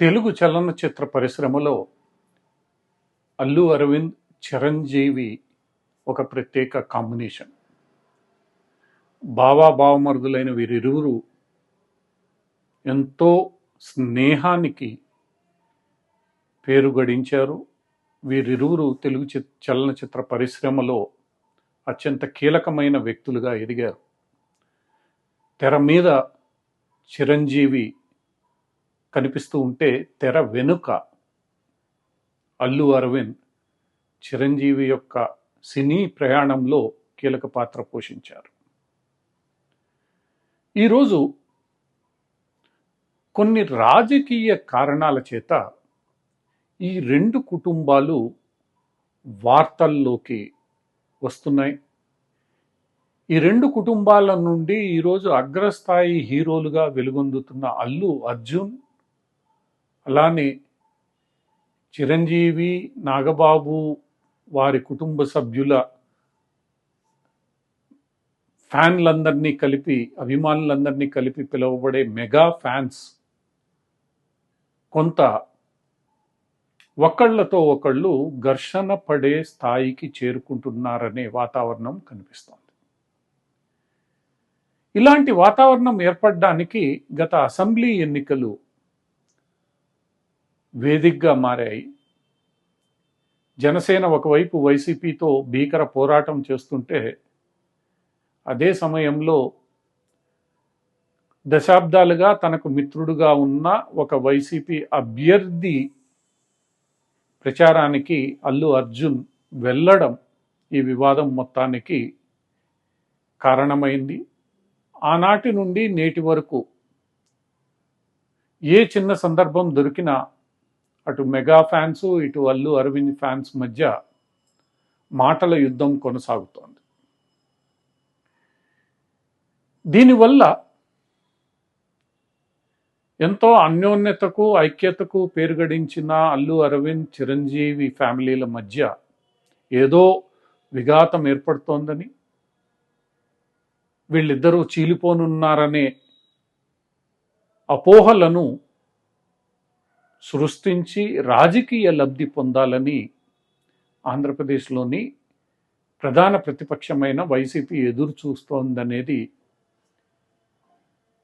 తెలుగు చలనచిత్ర పరిశ్రమలో అల్లు అరవింద్ చిరంజీవి ఒక ప్రత్యేక కాంబినేషన్. బావా బావమరుదులైన వీరిరువురు ఎంతో స్నేహానికి పేరు గడించారు వీరిరువురు తెలుగు చి- చలనచిత్ర పరిశ్రమలో అత్యంత కీలకమైన వ్యక్తులుగా ఎదిగారు. తెర మీద చిరంజీవి కనిపిస్తూ ఉంటే తెర వెనుక అల్లు అరవింద్ చిరంజీవి యొక్క సినీ ప్రయాణంలో కీలక పాత్ర పోషించారు. ఈరోజు కొన్ని రాజకీయ కారణాల చేత ఈ రెండు కుటుంబాలు వార్తల్లోకి వస్తున్నాయి. ఈ రెండు కుటుంబాల నుండి ఈరోజు అగ్రస్థాయి హీరోలుగా వెలుగొందుతున్న అల్లు అర్జున్ అలానే చిరంజీవి నాగబాబు వారి కుటుంబ సభ్యుల ఫ్యాన్లందరినీ కలిపి అభిమానులందరినీ కలిపి పిలువబడే మెగా ఫ్యాన్స్ కొంత ఒకళ్ళతో ఒకళ్ళు ఘర్షణ పడే స్థాయికి చేరుకుంటున్నారనే వాతావరణం కనిపిస్తోంది. ఇలాంటి వాతావరణం ఏర్పడడానికి గత అసెంబ్లీ ఎన్నికలు వేదికగా మారాయి. జనసేన ఒకవైపు వైసీపీతో భీకర పోరాటం చేస్తుంటే అదే సమయంలో దశాబ్దాలుగా తనకు మిత్రుడుగా ఉన్న ఒక వైసీపీ అభ్యర్థి ప్రచారానికి అల్లు అర్జున్ వెళ్ళడం ఈ వివాదం మొత్తానికి కారణమైంది. ఆనాటి నుండి నేటి వరకు ఏ చిన్న సందర్భం దొరికినా అటు మెగా ఫ్యాన్స్ ఇటు అల్లు అరవింద్ ఫ్యాన్స్ మధ్య మాటల యుద్ధం కొనసాగుతోంది. దీనివల్ల ఎంతో అన్యోన్యతకు ఐక్యతకు పేరుగడించిన అల్లు అరవింద్ చిరంజీవి ఫ్యామిలీల మధ్య ఏదో విఘాతం ఏర్పడుతోందని వీళ్ళిద్దరూ చీలిపోనున్నారనే అపోహలను సృష్టించి రాజకీయ లబ్ధి పొందాలని ఆంధ్రప్రదేశ్లోని ప్రధాన ప్రతిపక్షమైన వైసీపీ ఎదురు చూస్తోందనేది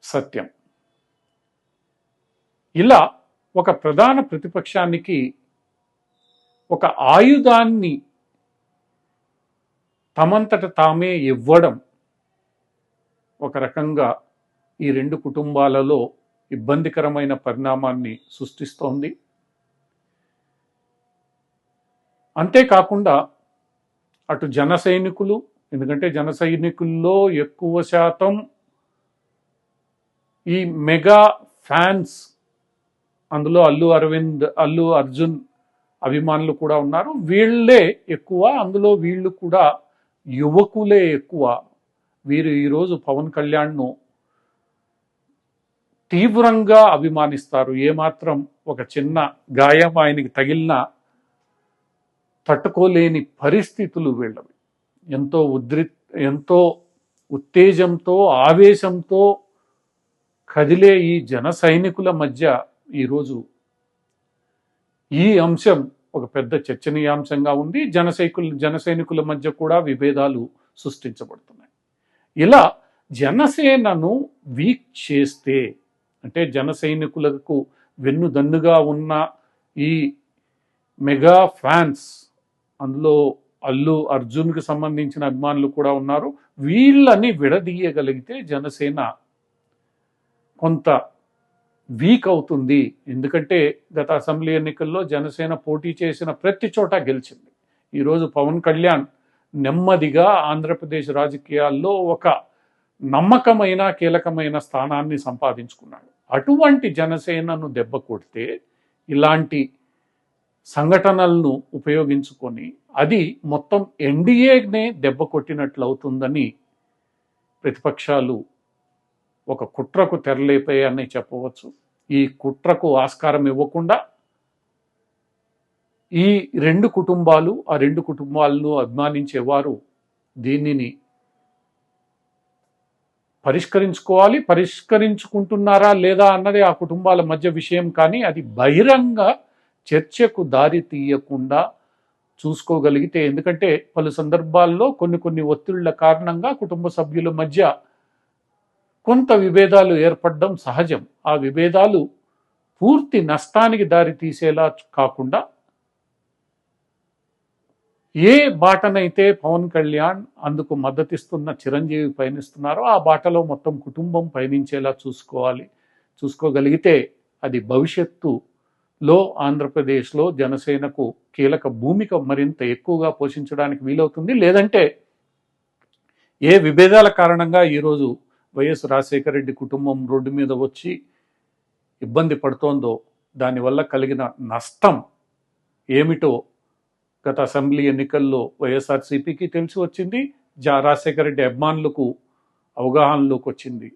సత్యం. ఇలా ఒక ప్రధాన ప్రతిపక్షానికి ఒక ఆయుధాన్ని తమంతట తామే ఇవ్వడం ఒక రకంగా ఈ రెండు కుటుంబాలలో ఇబ్బందికరమైన పరిణామాన్ని సృష్టిస్తోంది. అంతేకాకుండా అటు జన సైనికులు ఎందుకంటే జన సైనికుల్లో ఎక్కువ శాతం ఈ మెగా ఫ్యాన్స్ అందులో అల్లు అరవింద్ అల్లు అర్జున్ అభిమానులు కూడా ఉన్నారు. వీళ్ళే ఎక్కువ అందులో వీళ్ళు కూడా యువకులే ఎక్కువ. వీరు ఈరోజు పవన్ కళ్యాణ్ను తీవ్రంగా అభిమానిస్తారు. ఏమాత్రం ఒక చిన్న గాయం ఆయనకి తగిలినా తట్టుకోలేని పరిస్థితులు వీళ్ళవి. ఎంతో ఉద్రి ఎంతో ఉత్తేజంతో ఆవేశంతో కదిలే ఈ జన సైనికుల మధ్య ఈరోజు ఈ అంశం ఒక పెద్ద చర్చనీయాంశంగా ఉంది. జన సైకుల జన సైనికుల మధ్య కూడా విభేదాలు సృష్టించబడుతున్నాయి. ఇలా జనసేనను వీక్ చేస్తే అంటే జన సైనికులకు వెన్నుదన్నుగా ఉన్న ఈ మెగా ఫ్యాన్స్ అందులో అల్లు అర్జున్కి సంబంధించిన అభిమానులు కూడా ఉన్నారు. వీళ్ళని విడదీయగలిగితే జనసేన కొంత వీక్ అవుతుంది. ఎందుకంటే గత అసెంబ్లీ ఎన్నికల్లో జనసేన పోటీ చేసిన ప్రతి చోట గెలిచింది. ఈరోజు పవన్ కళ్యాణ్ నెమ్మదిగా ఆంధ్రప్రదేశ్ రాజకీయాల్లో ఒక నమ్మకమైన కీలకమైన స్థానాన్ని సంపాదించుకున్నాడు. అటువంటి జనసేనను దెబ్బ కొడితే ఇలాంటి సంఘటనలను ఉపయోగించుకొని అది మొత్తం ఎన్డీఏనే దెబ్బ కొట్టినట్లు అవుతుందని ప్రతిపక్షాలు ఒక కుట్రకు తెరలేపాయని చెప్పవచ్చు. ఈ కుట్రకు ఆస్కారం ఇవ్వకుండా ఈ రెండు కుటుంబాలు ఆ రెండు కుటుంబాలను అభిమానించేవారు దీనిని పరిష్కరించుకోవాలి పరిష్కరించుకుంటున్నారా లేదా అన్నది ఆ కుటుంబాల మధ్య విషయం. కానీ అది బహిరంగ చర్చకు దారి తీయకుండా చూసుకోగలిగితే ఎందుకంటే పలు సందర్భాల్లో కొన్ని కొన్ని ఒత్తిళ్ళ కారణంగా కుటుంబ సభ్యుల మధ్య కొంత విభేదాలు ఏర్పడడం సహజం. ఆ విభేదాలు పూర్తి నష్టానికి దారి తీసేలా కాకుండా ఏ బాటనైతే పవన్ కళ్యాణ్ అందుకు మద్దతిస్తున్న చిరంజీవి పయనిస్తున్నారో ఆ బాటలో మొత్తం కుటుంబం పయనించేలా చూసుకోవాలి. చూసుకోగలిగితే అది భవిష్యత్తులో ఆంధ్రప్రదేశ్లో జనసేనకు కీలక భూమిక మరింత ఎక్కువగా పోషించడానికి వీలవుతుంది. లేదంటే ఏ విభేదాల కారణంగా ఈరోజు వైఎస్ రాజశేఖర రెడ్డి కుటుంబం రోడ్డు మీద వచ్చి ఇబ్బంది పడుతోందో దానివల్ల కలిగిన నష్టం ఏమిటో గత అసెంబ్లీ ఎన్నికల్లో వైఎస్ఆర్సీపీకి తెలిసి వచ్చింది. జా రాజశేఖర రెడ్డి అభిమానులకు అవగాహనలోకి వచ్చింది.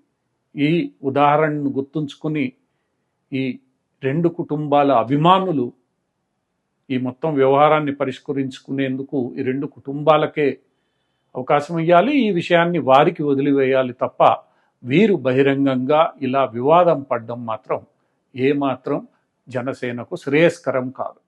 ఈ ఉదాహరణను గుర్తుంచుకుని ఈ రెండు కుటుంబాల అభిమానులు ఈ మొత్తం వ్యవహారాన్ని పరిష్కరించుకునేందుకు ఈ రెండు కుటుంబాలకే అవకాశం ఇవ్వాలి ఈ విషయాన్ని వారికి వదిలివేయాలి తప్ప వీరు బహిరంగంగా ఇలా వివాదం పడడం మాత్రం ఏమాత్రం జనసేనకు శ్రేయస్కరం కాదు.